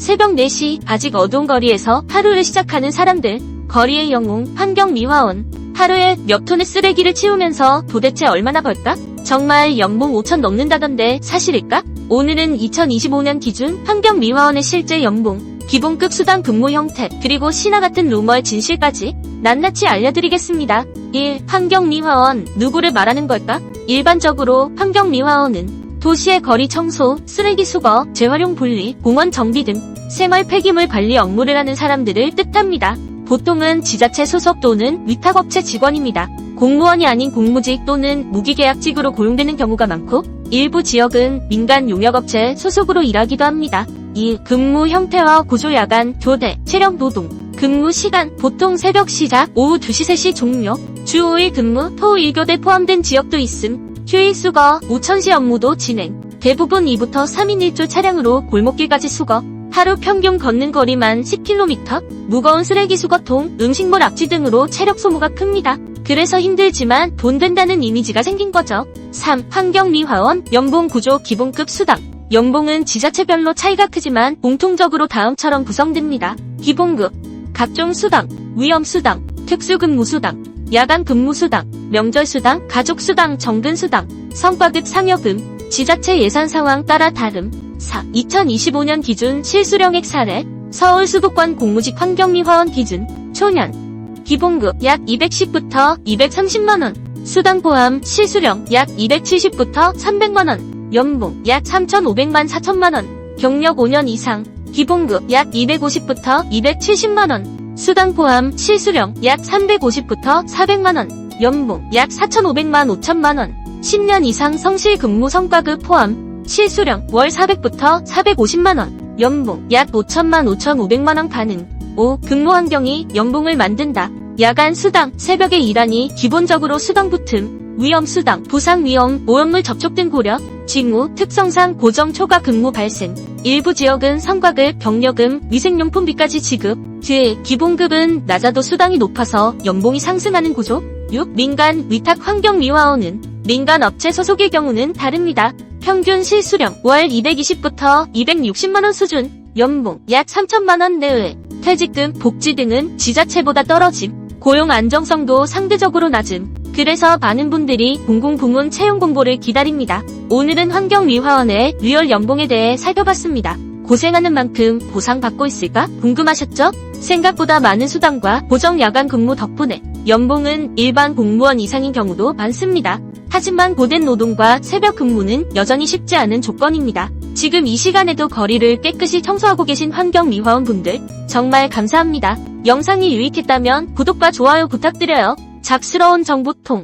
새벽 4시 아직 어두운 거리에서 하루를 시작하는 사람들. 거리의 영웅 환경 미화원. 하루에 몇 톤의 쓰레기를 치우면서 도대체 얼마나 벌까? 정말 연봉 5천 넘는다던데 사실일까? 오늘은 2025년 기준 환경 미화원의 실제 연봉, 기본급 수당 근무 형태, 그리고 신화 같은 루머의 진실까지 낱낱이 알려드리겠습니다. 1. 환경 미화원, 누구를 말하는 걸까? 일반적으로 환경 미화원은 도시의 거리 청소, 쓰레기 수거, 재활용 분리, 공원 정비 등 생활 폐기물 관리 업무를 하는 사람들을 뜻합니다. 보통은 지자체 소속 또는 위탁업체 직원입니다. 공무원이 아닌 공무직 또는 무기계약직으로 고용되는 경우가 많고 일부 지역은 민간 용역업체 소속으로 일하기도 합니다. 2. 근무 형태와 구조 야간, 교대, 체력 노동, 근무 시간 보통 새벽 시작, 오후 2시 3시 종료, 주 5일 근무, 토 1교대 포함된 지역도 있음, 휴일 수거, 우천시 업무도 진행, 대부분 2부터 3인 1조 차량으로 골목길까지 수거, 하루 평균 걷는 거리만 10km, 무거운 쓰레기 수거통, 음식물 앞지 등으로 체력 소모가 큽니다. 그래서 힘들지만 돈 된다는 이미지가 생긴 거죠. 3. 환경미화원, 연봉 구조 기본급 수당. 연봉은 지자체별로 차이가 크지만 공통적으로 다음처럼 구성됩니다. 기본급, 각종 수당, 위험수당, 특수근무수당, 야간 근무수당, 명절수당, 가족수당, 정근수당, 성과급 상여금, 지자체 예산 상황 따라 다름. 4. 2025년 기준 실수령액 사례, 서울 수도권 공무직 환경미화원 기준, 초년, 기본급 약 210부터 230만원, 수당 포함 실수령 약 270부터 300만원, 연봉 약 3,500만 4천만원, 경력 5년 이상, 기본급 약 250부터 270만원, 수당 포함 실수령 약 350부터 400만원, 연봉 약 4,500만 5천만원, 10년 이상 성실 근무 성과급 포함, 실수령 월 400부터 450만원, 연봉 약 5천만 5,500만원 가능. 5. 근무 환경이 연봉을 만든다. 야간 수당, 새벽에 일하니 기본적으로 수당 붙음, 위험 수당, 부상 위험, 오염물 접촉 등 고려, 징후, 특성상 고정 초과 근무 발생, 일부 지역은 성과급, 경력금, 위생용품비까지 지급, 드 기본급은 낮아도 수당이 높아서 연봉이 상승하는 구조, 6. 민간 위탁 환경미화원은 민간 업체 소속의 경우는 다릅니다. 평균 실수령 월 220부터 260만원 수준, 연봉 약 3천만원 내외, 퇴직금, 복지 등은 지자체보다 떨어짐, 고용 안정성도 상대적으로 낮음. 그래서 많은 분들이 공공부문 채용 공고를 기다립니다. 오늘은 환경미화원의 리얼 연봉에 대해 살펴봤습니다. 고생하는 만큼 보상받고 있을까? 궁금하셨죠? 생각보다 많은 수당과 보정 야간 근무 덕분에 연봉은 일반 공무원 이상인 경우도 많습니다. 하지만 고된 노동과 새벽 근무는 여전히 쉽지 않은 조건입니다. 지금 이 시간에도 거리를 깨끗이 청소하고 계신 환경미화원 분들 정말 감사합니다. 영상이 유익했다면 구독과 좋아요 부탁드려요. 잡스러운 정보통